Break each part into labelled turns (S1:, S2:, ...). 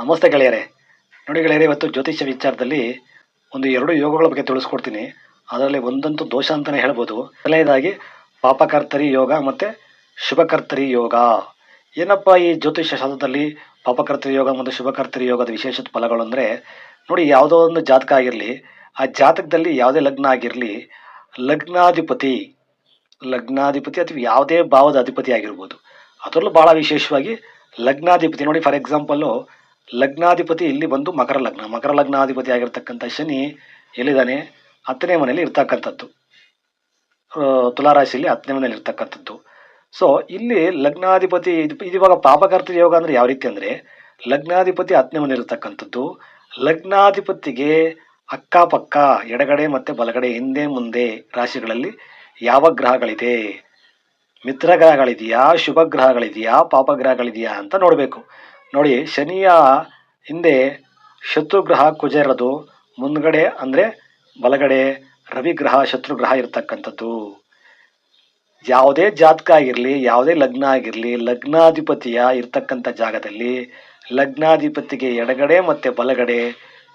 S1: ನಮಸ್ತೆ ಗೆಳೆಯರೆ. ನೋಡಿ ಗೆಳೆಯರೆ, ಇವತ್ತು ಜ್ಯೋತಿಷ್ಯ ವಿಚಾರದಲ್ಲಿ ಒಂದು ಎರಡು ಯೋಗಗಳ ಬಗ್ಗೆ ತಿಳಿಸ್ಕೊಡ್ತೀನಿ. ಅದರಲ್ಲಿ ಒಂದಂತೂ ದೋಷ ಅಂತಲೇ ಹೇಳ್ಬೋದು. ಮೊದಲನೇದಾಗಿ, ಪಾಪಕರ್ತರಿ ಯೋಗ ಮತ್ತು ಶುಭಕರ್ತರಿ ಯೋಗ. ಏನಪ್ಪ ಈ ಜ್ಯೋತಿಷ್ಯ ಶಾಸ್ತ್ರದಲ್ಲಿ ಪಾಪಕರ್ತರಿ ಯೋಗ ಮತ್ತು ಶುಭಕರ್ತರಿ ಯೋಗದ ವಿಶೇಷ ಫಲಗಳು ಅಂದರೆ, ನೋಡಿ ಯಾವುದೋ ಒಂದು ಜಾತಕ ಆಗಿರಲಿ, ಆ ಜಾತಕದಲ್ಲಿ ಯಾವುದೇ ಲಗ್ನ ಆಗಿರಲಿ, ಲಗ್ನಾಧಿಪತಿ ಲಗ್ನಾಧಿಪತಿ ಅಥವಾ ಯಾವುದೇ ಭಾವದ ಅಧಿಪತಿ ಆಗಿರ್ಬೋದು. ಅದರಲ್ಲೂ ಭಾಳ ವಿಶೇಷವಾಗಿ ಲಗ್ನಾಧಿಪತಿ. ನೋಡಿ ಫಾರ್ ಎಕ್ಸಾಂಪಲ್ಲು ಲಗ್ನಾಧಿಪತಿ ಇಲ್ಲಿ ಬಂದು ಮಕರ ಲಗ್ನ. ಮಕರ ಲಗ್ನಾಧಿಪತಿ ಆಗಿರ್ತಕ್ಕಂಥ ಶನಿ ಎಲ್ಲಿದ್ದಾನೆ? ಹತ್ತನೇ ಮನೆಯಲ್ಲಿ ಇರ್ತಕ್ಕಂಥದ್ದು. ತುಲಾರಾಶಿಯಲ್ಲಿ ಹತ್ತನೇ ಮನೆಯಲ್ಲಿ ಇರ್ತಕ್ಕಂಥದ್ದು. ಸೊ ಇಲ್ಲಿ ಲಗ್ನಾಧಿಪತಿ, ಇದು ಇವಾಗ ಪಾಪಕರ್ತ ಯೋಗ ಅಂದರೆ ಯಾವ ರೀತಿ ಅಂದರೆ, ಲಗ್ನಾಧಿಪತಿ ಹತ್ತನೇ ಮನೆಯಲ್ಲಿ ಇರ್ತಕ್ಕಂಥದ್ದು. ಲಗ್ನಾಧಿಪತಿಗೆ ಅಕ್ಕಪಕ್ಕ, ಎಡಗಡೆ ಮತ್ತು ಬಲಗಡೆ, ಹಿಂದೆ ಮುಂದೆ ರಾಶಿಗಳಲ್ಲಿ ಯಾವ ಗ್ರಹಗಳಿದೆ? ಮಿತ್ರ ಗ್ರಹಗಳಿದೆಯಾ ಶುಭ ಗ್ರಹಗಳಿದೆಯಾ? ಪಾಪ ಗ್ರಹಗಳಿದೆಯಾ ಅಂತ ನೋಡಬೇಕು. ನೋಡಿ, ಶನಿಯ ಹಿಂದೆ ಶತ್ರುಗ್ರಹ ಇರೋದು ಮುಂದ್ಗಡೆ ಅಂದರೆ ಬಲಗಡೆ ರವಿಗ್ರಹ, ಶತ್ರುಗ್ರಹ ಇರತಕ್ಕಂಥದ್ದು. ಯಾವುದೇ ಜಾತಕ ಆಗಿರಲಿ, ಯಾವುದೇ ಲಗ್ನ ಆಗಿರಲಿ, ಲಗ್ನಾಧಿಪತಿಯ ಇರ್ತಕ್ಕಂಥ ಜಾಗದಲ್ಲಿ ಲಗ್ನಾಧಿಪತಿಗೆ ಎಡಗಡೆ ಮತ್ತು ಬಲಗಡೆ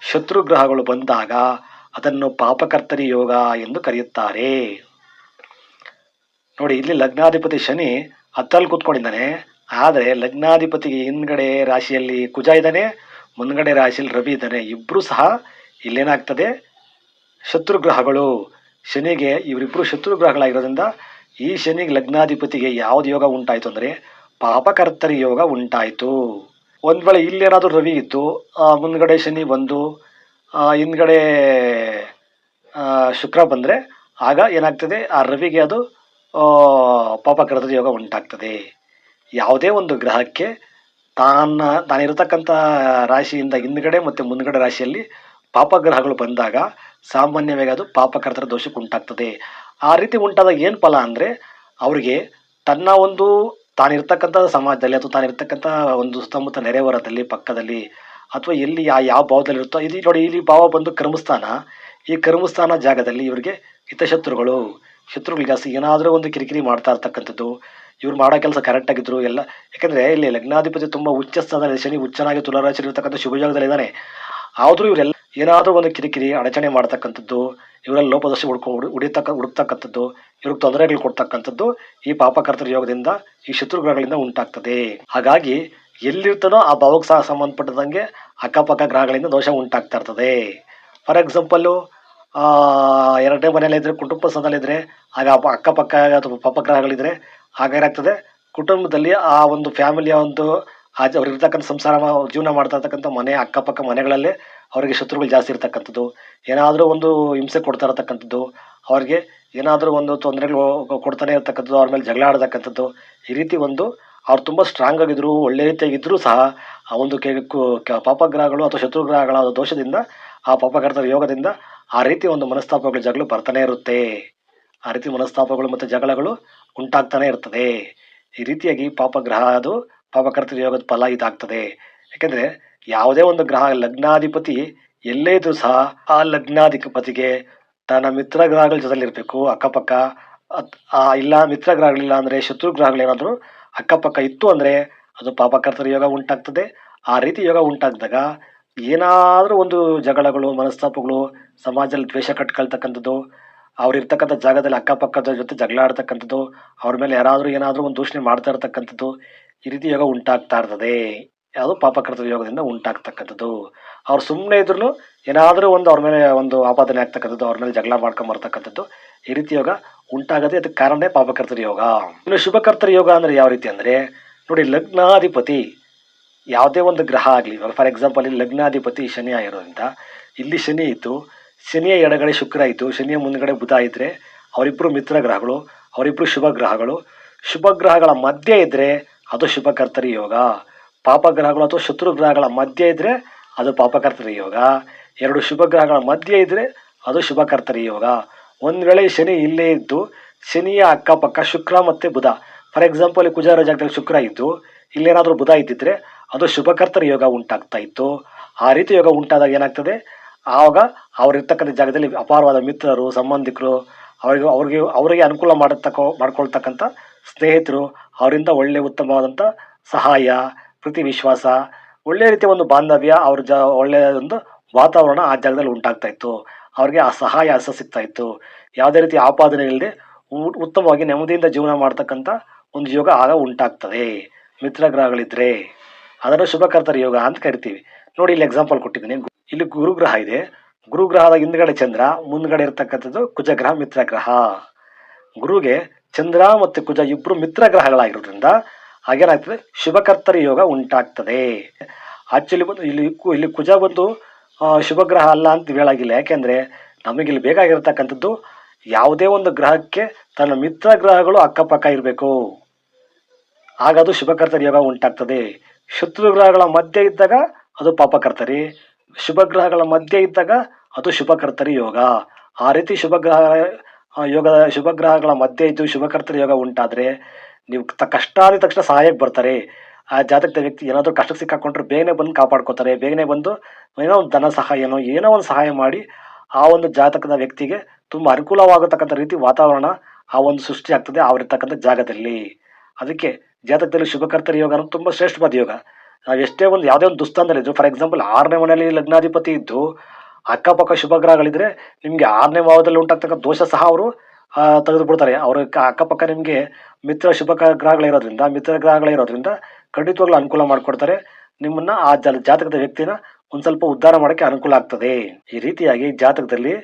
S1: ಶತ್ರುಗ್ರಹಗಳು ಬಂದಾಗ ಅದನ್ನು ಪಾಪಕರ್ತರಿ ಯೋಗ ಎಂದು ಕರೆಯುತ್ತಾರೆ. ನೋಡಿ, ಇಲ್ಲಿ ಲಗ್ನಾಧಿಪತಿ ಶನಿ ಹತ್ತಲ್ಲಿ ಕೂತ್ಕೊಂಡಿದ್ದಾನೆ. ಆದರೆ ಲಗ್ನಾಧಿಪತಿಗೆ ಹಿಂದ್ಗಡೆ ರಾಶಿಯಲ್ಲಿ ಕುಜ ಇದ್ದಾನೆ, ಮುಂದ್ಗಡೆ ರಾಶಿಯಲ್ಲಿ ರವಿ ಇದ್ದಾನೆ. ಇಬ್ಬರು ಸಹ ಇಲ್ಲೇನಾಗ್ತದೆ? ಶತ್ರುಗ್ರಹಗಳು. ಶನಿಗೆ ಇವರಿಬ್ಬರು ಶತ್ರುಗ್ರಹಗಳಾಗಿರೋದ್ರಿಂದ ಈ ಶನಿಗೆ ಲಗ್ನಾಧಿಪತಿಗೆ ಯಾವುದು ಯೋಗ ಉಂಟಾಯಿತು ಅಂದರೆ ಪಾಪಕರ್ತರಿ ಯೋಗ ಉಂಟಾಯಿತು. ಒಂದು ವೇಳೆ ಇಲ್ಲೇನಾದರೂ ರವಿ ಇತ್ತು ಮುಂದ್ಗಡೆ ಶನಿ ಬಂದು ಹಿಂದ್ಗಡೆ ಶುಕ್ರ ಬಂದರೆ ಆಗ ಏನಾಗ್ತದೆ? ಆ ರವಿಗೆ ಅದು ಪಾಪಕರ್ತರಿ ಯೋಗ ಉಂಟಾಗ್ತದೆ. ಯಾವುದೇ ಒಂದು ಗ್ರಹಕ್ಕೆ ತಾನ ತಾನಿರತಕ್ಕಂಥ ರಾಶಿಯಿಂದ ಹಿಂದ್ಗಡೆ ಮತ್ತು ಮುಂದ್ಗಡೆ ರಾಶಿಯಲ್ಲಿ ಪಾಪಗ್ರಹಗಳು ಬಂದಾಗ ಸಾಮಾನ್ಯವಾಗಿ ಅದು ಪಾಪಕರ್ತರ ದೋಷಕ್ಕೆ ಉಂಟಾಗ್ತದೆ. ಆ ರೀತಿ ಉಂಟಾದಾಗ ಏನು ಫಲ ಅಂದರೆ ಅವರಿಗೆ ತನ್ನ ಒಂದು ತಾನಿರ್ತಕ್ಕಂಥ ಸಮಾಜದಲ್ಲಿ ಅಥವಾ ತಾನಿರ್ತಕ್ಕಂಥ ಒಂದು ಸುತ್ತಮುತ್ತ ನೆರೆಹೊರದಲ್ಲಿ ಪಕ್ಕದಲ್ಲಿ ಅಥವಾ ಎಲ್ಲಿ ಯಾವ ಯಾವ ಭಾವದಲ್ಲಿರುತ್ತೋ ಇದು ನೋಡಿ, ಇಲ್ಲಿ ಭಾವ ಬಂದು ಕರ್ಮಸ್ಥಾನ. ಈ ಕರ್ಮಸ್ಥಾನ ಜಾಗದಲ್ಲಿ ಇವರಿಗೆ ಹಿತಶತ್ರುಗಳು. ಶತ್ರುಗಳು ಜಾಸ್ತಿ ಏನಾದರೂ ಒಂದು ಕಿರಿಕಿರಿ ಮಾಡ್ತಾ ಇರ್ತಕ್ಕಂಥದ್ದು, ಇವ್ರು ಮಾಡೋ ಕೆಲಸ ಕರೆಕ್ಟ್ ಆಗಿದ್ರು, ಎಲ್ಲ, ಯಾಕಂದ್ರೆ ಇಲ್ಲಿ ಲಗ್ನಾಧಿಪತಿ ತುಂಬ ಉಚ್ಚ ಸ್ಥಾನದಲ್ಲಿ ಶನಿ ಉಚ್ಚನಾಗಿ ತುಲಾರಾಶಿ ಇರತಕ್ಕಂಥ ಶುಭ ಆದರೂ ಇವರೆಲ್ಲ ಏನಾದರೂ ಒಂದು ಕಿರಿಕಿರಿ, ಅಡಚಣೆ ಮಾಡ್ತಕ್ಕಂಥದ್ದು, ಇವರಲ್ಲಿ ಲೋಪದೋಷ ಹುಡ್ಕೊ ಹುಡಿತಕ್ಕ, ಹುಡುಕ್ತಕ್ಕಂಥದ್ದು, ಇವ್ರಿಗೆ ತೊಂದರೆಗಳು ಕೊಡ್ತಕ್ಕಂಥದ್ದು, ಈ ಪಾಪಕರ್ತರ ಯೋಗದಿಂದ, ಈ ಶತ್ರುಗ್ರಹಗಳಿಂದ ಉಂಟಾಗ್ತದೆ. ಹಾಗಾಗಿ ಎಲ್ಲಿರ್ತಾನೋ ಆ ಭಾವಕ್ಕೆ ಸಹ ಸಂಬಂಧಪಟ್ಟದಂಗೆ ಅಕ್ಕಪಕ್ಕ ಗ್ರಹಗಳಿಂದ ದೋಷ ಉಂಟಾಗ್ತಾ ಇರ್ತದೆ. ಫಾರ್ ಎಕ್ಸಾಂಪಲ್ಲು ಎರಡನೇ ಮನೆಯಲ್ಲಿದ್ದರೆ ಕುಟುಂಬ ಇದ್ರೆ, ಆಗ ಅಕ್ಕಪಕ್ಕ ಅಥವಾ ಪಾಪಗ್ರಹಗಳಿದ್ರೆ ಆಗ ಏನಾಗ್ತದೆ? ಕುಟುಂಬದಲ್ಲಿ ಆ ಒಂದು ಫ್ಯಾಮಿಲಿಯ ಒಂದು ಆಚೆ ಅವ್ರು ಇರ್ತಕ್ಕಂಥ ಸಂಸಾರ ಜೀವನ ಮಾಡ್ತಾ ಇರ್ತಕ್ಕಂಥ ಮನೆ, ಅಕ್ಕಪಕ್ಕ ಮನೆಗಳಲ್ಲೇ ಅವರಿಗೆ ಶತ್ರುಗಳು ಜಾಸ್ತಿ ಇರ್ತಕ್ಕಂಥದ್ದು. ಏನಾದರೂ ಒಂದು ಹಿಂಸೆ ಕೊಡ್ತಾ ಇರತಕ್ಕಂಥದ್ದು. ಅವ್ರಿಗೆ ಏನಾದರೂ ಒಂದು ತೊಂದರೆಗಳು ಕೊಡ್ತಾನೆ ಇರ್ತಕ್ಕಂಥದ್ದು, ಅವ್ರ ಮೇಲೆ ಜಗಳ ಆಡ್ತಕ್ಕಂಥದ್ದು. ಈ ರೀತಿ ಒಂದು ಅವ್ರು ತುಂಬ ಸ್ಟ್ರಾಂಗ್ ಆಗಿದ್ರು, ಒಳ್ಳೆ ರೀತಿಯಾಗಿದ್ದರೂ ಸಹ ಆ ಒಂದು ಕೆ ಪಾಪಗ್ರಹಗಳು ಅಥವಾ ಶತ್ರುಗ್ರಹಗಳ ದೋಷದಿಂದ, ಆ ಪಾಪಕರ್ತರ ಯೋಗದಿಂದ ಆ ರೀತಿ ಒಂದು ಮನಸ್ತಾಪಗಳು ಜಗಳು ಬರ್ತಾನೆ ಇರುತ್ತೆ. ಆ ರೀತಿ ಮನಸ್ತಾಪಗಳು ಮತ್ತು ಜಗಳಗಳು ಉಂಟಾಗ್ತಾನೆ ಇರ್ತದೆ. ಈ ರೀತಿಯಾಗಿ ಪಾಪಗ್ರಹ ಅದು ಪಾಪಕರ್ತರ ಯೋಗದ ಫಲ ಇದಾಗ್ತದೆ. ಯಾಕೆಂದ್ರೆ ಯಾವುದೇ ಒಂದು ಗ್ರಹ ಲಗ್ನಾಧಿಪತಿ ಎಲ್ಲೇ ಇದ್ರೂ ಸಹ ಆ ಲಗ್ನಾಧಿಪತಿಗೆ ತನ್ನ ಮಿತ್ರ ಗ್ರಹಗಳ ಜೊತೆಲಿ ಇರಬೇಕು. ಅಕ್ಕಪಕ್ಕ ಆ ಇಲ್ಲ ಮಿತ್ರ ಗ್ರಹಗಳಿಲ್ಲ ಅಂದ್ರೆ ಶತ್ರು ಗ್ರಹಗಳೇನಾದರೂ ಅಕ್ಕಪಕ್ಕ ಇತ್ತು ಅಂದ್ರೆ ಅದು ಪಾಪಕರ್ತರ ಯೋಗ ಉಂಟಾಗ್ತದೆ. ಆ ರೀತಿ ಯೋಗ ಉಂಟಾಗ್ದಾಗ ಏನಾದರೂ ಒಂದು ಜಗಳಗಳು, ಮನಸ್ತಾಪಗಳು, ಸಮಾಜದಲ್ಲಿ ದ್ವೇಷ ಕಟ್ಕೊಳ್ತಕ್ಕಂಥದ್ದು ಅವ್ರು ಇರ್ತಕ್ಕಂಥ ಜಾಗದಲ್ಲಿ ಅಕ್ಕಪಕ್ಕದ ಜೊತೆ ಜಗಳ ಆಡ್ತಕ್ಕಂಥದ್ದು ಅವ್ರ ಮೇಲೆ ಯಾರಾದರೂ ಏನಾದರೂ ಒಂದು ದೂಷಣೆ ಮಾಡ್ತಾ ಇರ್ತಕ್ಕಂಥದ್ದು, ಈ ರೀತಿ ಯೋಗ ಉಂಟಾಗ್ತಾ ಇರ್ತದೆ. ಯಾವುದು ಪಾಪಕೃತ ಯೋಗದಿಂದ ಉಂಟಾಗ್ತಕ್ಕಂಥದ್ದು. ಅವ್ರು ಸುಮ್ಮನೆ ಇದ್ರೂ ಏನಾದರೂ ಒಂದು ಅವ್ರ ಮೇಲೆ ಒಂದು ಆಪಾದನೆ ಆಗ್ತಕ್ಕಂಥದ್ದು, ಅವ್ರ ಮೇಲೆ ಜಗಳ ಮಾಡ್ಕೊಂಬರ್ತಕ್ಕಂಥದ್ದು ಈ ರೀತಿ ಯೋಗ ಉಂಟಾಗದೆ ಅದಕ್ಕೆ ಕಾರಣ ಪಾಪಕರ್ತರ ಯೋಗ. ಇನ್ನು ಶುಭಕರ್ತರ ಯೋಗ ಅಂದ್ರೆ ಯಾವ ರೀತಿ ಅಂದ್ರೆ, ನೋಡಿ ಲಗ್ನಾಧಿಪತಿ ಯಾವುದೇ ಒಂದು ಗ್ರಹ ಆಗಲಿ ಫಾರ್ ಎಕ್ಸಾಂಪಲ್ ಇಲ್ಲಿ ಲಗ್ನಾಧಿಪತಿ ಶನಿ ಆಗಿರೋದ್ರಿಂದ, ಇಲ್ಲಿ ಶನಿ ಇತ್ತು, ಶನಿಯ ಎಡಗಡೆ ಶುಕ್ರ ಇತ್ತು, ಶನಿಯ ಮುಂದ್ಗಡೆ ಬುಧ ಇದ್ದರೆ ಅವರಿಬ್ಬರು ಮಿತ್ರ ಗ್ರಹಗಳು ಅವರಿಬ್ಬರು ಶುಭ ಗ್ರಹಗಳು. ಶುಭ ಗ್ರಹಗಳ ಮಧ್ಯೆ ಇದ್ದರೆ ಅದು ಶುಭಕರ್ತರಿ ಯೋಗ. ಪಾಪ ಗ್ರಹಗಳು ಅಥವಾ ಶತ್ರು ಗ್ರಹಗಳ ಮಧ್ಯೆ ಇದ್ದರೆ ಅದು ಪಾಪಕರ್ತರಿ ಯೋಗ. ಎರಡು ಶುಭ ಗ್ರಹಗಳ ಮಧ್ಯೆ ಇದ್ದರೆ ಅದು ಶುಭಕರ್ತರಿ ಯೋಗ. ಒಂದು ವೇಳೆ ಶನಿ ಇಲ್ಲೇ ಇದ್ದು, ಶನಿಯ ಅಕ್ಕಪಕ್ಕ ಶುಕ್ರ ಮತ್ತು ಬುಧ. ಫಾರ್ ಎಕ್ಸಾಂಪಲ್ ಕುಜಾರ ಜಾಗದಲ್ಲಿ ಶುಕ್ರ ಇದ್ದು, ಇಲ್ಲೇನಾದರೂ ಬುಧ ಇದ್ದಿದ್ರೆ ಅದು ಶುಭಕರ್ತರ ಯೋಗ ಉಂಟಾಗ್ತಾ ಇತ್ತು. ಆ ರೀತಿ ಯೋಗ ಉಂಟಾದಾಗ ಏನಾಗ್ತದೆ? ಆವಾಗ ಅವರಿರ್ತಕ್ಕಂಥ ಜಾಗದಲ್ಲಿ ಅಪಾರವಾದ ಮಿತ್ರರು, ಸಂಬಂಧಿಕರು, ಅವರಿಗೆ, ಅವ್ರಿಗೆ, ಅವರಿಗೆ ಅನುಕೂಲ ಮಾಡತಕ್ಕ, ಮಾಡ್ಕೊಳ್ತಕ್ಕಂಥ ಸ್ನೇಹಿತರು, ಅವರಿಂದ ಒಳ್ಳೆ ಉತ್ತಮವಾದಂಥ ಸಹಾಯ, ಪ್ರೀತಿ ವಿಶ್ವಾಸ ಒಳ್ಳೆಯ ರೀತಿಯ ಒಂದು ಬಾಂಧವ್ಯ, ಅವ್ರ ಜ ಒಳ್ಳೆಯ ಒಂದು ವಾತಾವರಣ ಆ ಜಾಗದಲ್ಲಿ ಉಂಟಾಗ್ತಾ ಇತ್ತು. ಅವ್ರಿಗೆ ಆ ಸಹಾಯ ಹಸ ಸಿಗ್ತಾ ಇತ್ತು. ಯಾವುದೇ ರೀತಿ ಆಪಾದನೆ ಇಲ್ಲದೆ ಉತ್ತಮವಾಗಿ ನೆಮ್ಮದಿಯಿಂದ ಜೀವನ ಮಾಡ್ತಕ್ಕಂಥ ಒಂದು ಯೋಗ ಆಗ ಉಂಟಾಗ್ತದೆ. ಮಿತ್ರ ಗ್ರಹಗಳಿದ್ರೆ ಅದನ್ನು ಶುಭಕರ್ತರ ಯೋಗ ಅಂತ ಕರಿತೀವಿ. ನೋಡಿ ಇಲ್ಲಿ ಎಕ್ಸಾಂಪಲ್ ಕೊಟ್ಟಿದ್ದೀನಿ. ಇಲ್ಲಿ ಗುರುಗ್ರಹ ಇದೆ. ಗುರುಗ್ರಹದ ಹಿಂದ್ಗಡೆ ಚಂದ್ರ, ಮುಂದ್ಗಡೆ ಇರತಕ್ಕಂಥದ್ದು ಕುಜಗ್ರಹ ಮಿತ್ರ ಗ್ರಹ ಗುರುಗೆ ಚಂದ್ರ ಮತ್ತು ಕುಜ ಇಬ್ಬರು ಮಿತ್ರ ಗ್ರಹಗಳಾಗಿರೋದ್ರಿಂದ ಹಾಗೇನಾಗ್ತದೆ? ಶುಭಕರ್ತರ ಯೋಗ ಉಂಟಾಗ್ತದೆ. ಆಕ್ಚುಲಿ ಬಂದು ಇಲ್ಲಿ ಇಲ್ಲಿ ಕುಜ ಬಂದು ಶುಭಗ್ರಹ ಶುಭ ಗ್ರಹ ಅಲ್ಲ ಅಂತ ಹೇಳಾಗಿಲ್ಲ. ಯಾಕೆಂದ್ರೆ ನಮಗಿಲ್ಲಿ ಬೇಕಾಗಿರತಕ್ಕಂಥದ್ದು ಯಾವುದೇ ಒಂದು ಗ್ರಹಕ್ಕೆ ತನ್ನ ಮಿತ್ರ ಗ್ರಹಗಳು ಅಕ್ಕಪಕ್ಕ ಇರಬೇಕು. ಆಗ ಅದು ಶುಭಕರ್ತರ ಯೋಗ ಉಂಟಾಗ್ತದೆ. ಶತ್ರು ಗ್ರಹಗಳ ಮಧ್ಯೆ ಇದ್ದಾಗ ಅದು ಪಾಪಕರ್ತರಿ ಶುಭ ಗ್ರಹಗಳ ಮಧ್ಯೆ ಇದ್ದಾಗ ಅದು ಶುಭಕರ್ತರಿ ಯೋಗ. ಆ ರೀತಿ ಶುಭ ಗ್ರಹ ಶುಭಗ್ರಹಗಳ ಯೋಗ ಶುಭ ಗ್ರಹಗಳ ಮಧ್ಯೆ ಇದ್ದು ಶುಭಕರ್ತರಿ ಯೋಗ ಉಂಟಾದರೆ ನೀವು ತ ಕಷ್ಟ ಆದ ತಕ್ಷಣ ಸಹಾಯಕ್ಕೆ ಬರ್ತಾರೆ. ಆ ಜಾತಕದ ವ್ಯಕ್ತಿ ಏನಾದರೂ ಕಷ್ಟಕ್ಕೆ ಸಿಕ್ಕಾಕೊಂಡ್ರೆ ಬೇಗನೆ ಬಂದು ಕಾಪಾಡ್ಕೋತಾರೆ. ಬೇಗನೆ ಬಂದು ಏನೋ ಒಂದು ಧನ ಸಹಾಯನೋ ಏನೋ ಒಂದು ಸಹಾಯ ಮಾಡಿ ಆ ಒಂದು ಜಾತಕದ ವ್ಯಕ್ತಿಗೆ ತುಂಬ ಅನುಕೂಲವಾಗತಕ್ಕಂಥ ರೀತಿ ವಾತಾವರಣ ಆ ಒಂದು ಸೃಷ್ಟಿ ಆಗ್ತದೆ ಅವರಿರ್ತಕ್ಕಂಥ ಜಾಗದಲ್ಲಿ. ಅದಕ್ಕೆ ಜಾತಕದಲ್ಲಿ ಶುಭಕರ್ತರ ಯೋಗ ಅನ್ನೋದು ತುಂಬ ಶ್ರೇಷ್ಠವಾದ ಯೋಗ. ನಾವು ಎಷ್ಟೇ ಒಂದು ಯಾವುದೇ ಒಂದು ದುಸ್ಥಾನದಲ್ಲಿದ್ದು ಫಾರ್ ಎಕ್ಸಾಂಪಲ್ ಆರನೇ ಮನೆಯಲ್ಲಿ ಲಗ್ನಾಧಿಪತಿ ಇದ್ದು, ಅಕ್ಕಪಕ್ಕ ಶುಭ ಗ್ರಹಗಳಿದ್ರೆ ನಿಮಗೆ ಆರನೇ ಭಾವದಲ್ಲಿ ಉಂಟಾಗ್ತಕ್ಕಂಥ ದೋಷ ಸಹ ಅವರು ತೆಗೆದುಬಿಡ್ತಾರೆ. ಅವ್ರ ಅಕ್ಕಪಕ್ಕ ನಿಮಗೆ ಮಿತ್ರ ಶುಭ ಗ್ರಹಗಳಿರೋದ್ರಿಂದ ಮಿತ್ರ ಗ್ರಹಗಳಿರೋದ್ರಿಂದ ಖಂಡಿತವಾಗ್ಲೂ ಅನುಕೂಲ ಮಾಡಿಕೊಡ್ತಾರೆ. ನಿಮ್ಮನ್ನ ಆ ಜಾತಕದ ವ್ಯಕ್ತಿನ ಒಂದು ಸ್ವಲ್ಪ ಉದ್ಧಾರ ಮಾಡೋಕ್ಕೆ ಅನುಕೂಲ ಆಗ್ತದೆ. ಈ ರೀತಿಯಾಗಿ ಜಾತಕದಲ್ಲಿ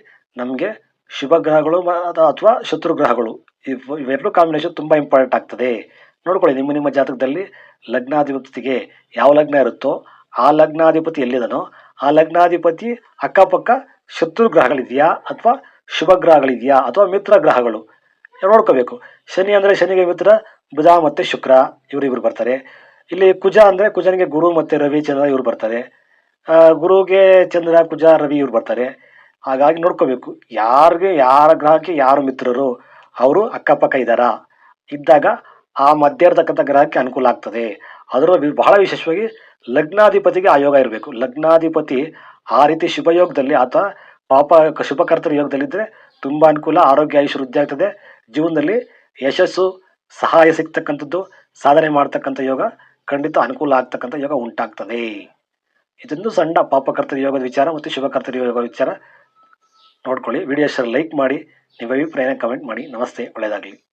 S1: ನಮಗೆ ಶುಭ ಗ್ರಹಗಳು ಅಥವಾ ಶತ್ರು ಗ್ರಹಗಳು ಇವ್- ಇವೆರಡು ಕಾಂಬಿನೇಷನ್ ತುಂಬ ಇಂಪಾರ್ಟೆಂಟ್ ಆಗ್ತದೆ. ನೋಡ್ಕೊಳ್ಳಿ, ನಿಮ್ಮ ನಿಮ್ಮ ಜಾತಕದಲ್ಲಿ ಲಗ್ನಾಧಿಪತಿಗೆ ಯಾವ ಲಗ್ನ ಇರುತ್ತೋ ಆ ಲಗ್ನಾಧಿಪತಿ ಎಲ್ಲಿದನೋ ಆ ಲಗ್ನಾಧಿಪತಿ ಅಕ್ಕಪಕ್ಕ ಶತ್ರು ಗ್ರಹಗಳಿದೆಯಾ ಅಥವಾ ಶುಭ ಗ್ರಹಗಳಿದೆಯಾ ಅಥವಾ ಮಿತ್ರ ಗ್ರಹಗಳು ನೋಡ್ಕೋಬೇಕು. ಶನಿ ಅಂದರೆ ಶನಿಗೆ ಮಿತ್ರ, ಬುಧ ಮತ್ತು ಶುಕ್ರ, ಇವರು ಇವರು ಬರ್ತಾರೆ. ಇಲ್ಲಿ ಕುಜ ಅಂದರೆ ಕುಜನಿಗೆ ಗುರು ಮತ್ತು ರವಿ, ಚಂದ್ರ ಇವರು ಬರ್ತಾರೆ. ಗುರುಗೆ ಚಂದ್ರ, ಕುಜ, ರವಿ ಇವರು ಬರ್ತಾರೆ. ಹಾಗಾಗಿ ನೋಡ್ಕೋಬೇಕು. ಯಾರಿಗೆ, ಯಾರ ಗ್ರಹಕ್ಕೆ ಯಾರು ಮಿತ್ರರು, ಅವರು ಅಕ್ಕಪಕ್ಕ ಇದ್ದಾರಾ? ಇದ್ದಾಗ ಆ ಮಧ್ಯ ಇರತಕ್ಕಂಥ ಗ್ರಹಕ್ಕೆ ಅನುಕೂಲ ಆಗ್ತದೆ. ಅದರ ಬಹಳ ವಿಶೇಷವಾಗಿ ಲಗ್ನಾಧಿಪತಿಗೆ ಆ ಯೋಗ ಇರಬೇಕು. ಲಗ್ನಾಧಿಪತಿ ಆ ರೀತಿ ಶುಭಯೋಗದಲ್ಲಿ ಆತ ಪಾಪ ಶುಭಕರ್ತರ ಯೋಗದಲ್ಲಿದ್ದರೆ ತುಂಬ ಅನುಕೂಲ, ಆರೋಗ್ಯ ಆಯುಷ್ ವೃದ್ಧಿ ಆಗ್ತದೆ. ಜೀವನದಲ್ಲಿ ಯಶಸ್ಸು, ಸಹಾಯ ಸಿಗ್ತಕ್ಕಂಥದ್ದು, ಸಾಧನೆ ಮಾಡ್ತಕ್ಕಂಥ ಯೋಗ ಖಂಡಿತ ಅನುಕೂಲ ಆಗ್ತಕ್ಕಂಥ ಯೋಗ ಉಂಟಾಗ್ತದೆ. ಇದೊಂದು ಸಣ್ಣ ಪಾಪಕರ್ತರ ಯೋಗದ ವಿಚಾರ ಮತ್ತು ಶುಭಕರ್ತರ ಯೋಗದ ವಿಚಾರ. ನೋಡ್ಕೊಳ್ಳಿ. ವಿಡಿಯೋ ಲೈಕ್ ಮಾಡಿ. ನಿಮ್ಮ ಅಭಿಪ್ರಾಯನ ಕಮೆಂಟ್ ಮಾಡಿ. ನಮಸ್ತೆ. ಒಳ್ಳೆಯದಾಗಲಿ